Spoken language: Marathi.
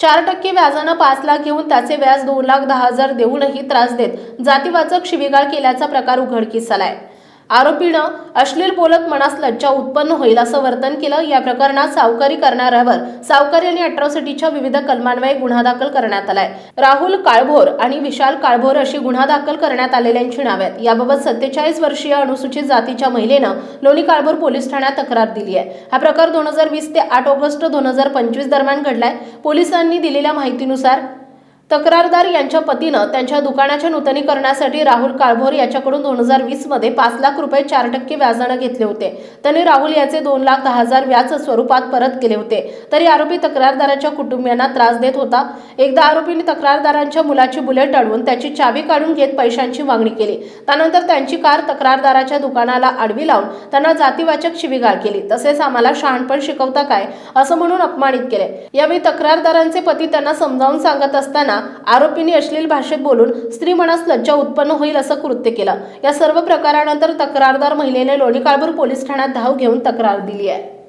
चार टक्के व्याजानं पाच लाख घेऊन त्याचे व्याज दोन लाख दहा हजार देऊनही त्रास देत जातीवाचक शिवीगाळ केल्याचा प्रकार उघडकीस आलाय. आरोपीनं अश्लील बोलत मनास लज्जा उत्पन्न होईल असं वर्तन केलं. या प्रकरणात सावकारी करणाऱ्यावर सावकारी आणि अट्रॉसिटीच्या विविध कलमान्वये गुन्हा दाखल करण्यात आलाय. राहुल काळभोर आणि विशाल काळभोर अशी गुन्हा दाखल करण्यात आलेल्यांची नावे आहेत. याबाबत सत्तेचाळीस वर्षीय अनुसूचित जातीच्या महिलेनं लोणी काळभोर पोलीस ठाण्यात तक्रार दिली आहे. हा प्रकार दोन हजार वीस ते आठ ऑगस्ट दोन हजार पंचवीस दरम्यान घडलाय. पोलिसांनी दिलेल्या माहितीनुसार तक्रारदार यांच्या पतीनं त्यांच्या दुकानाच्या नूतनीकरणासाठी राहुल काळभोर याच्याकडून दोन हजार वीसमध्ये पाच लाख रुपये चार टक्के व्याजानं घेतले होते. त्यांनी राहुल याचे दोन लाख दहा हजार व्याज स्वरूपात परत केले होते. तरी आरोपी तक्रारदाराच्या कुटुंबियांना त्रास देत होता. एकदा आरोपीने तक्रारदारांच्या मुलाची बुलेट अडवून त्याची चावी काढून घेत पैशांची मागणी केली. त्यानंतर त्यांची कार तक्रारदाराच्या दुकानाला आडवी लावून त्यांना जातीवाचक शिवीगाळ केली. तसेच आम्हाला शहाणपण शिकवता काय? असं म्हणून अपमानित केले. यावेळी तक्रारदारांचे पती त्यांना समजावून सांगत असताना आरोपींनी अश्लील भाषेत बोलून स्त्री मनास लज्जा उत्पन्न होईल असं कृत्य केलं. या सर्व प्रकारानंतर तक्रारदार महिलेने लोणीकाळभर पोलीस ठाण्यात धाव घेऊन तक्रार दिली आहे.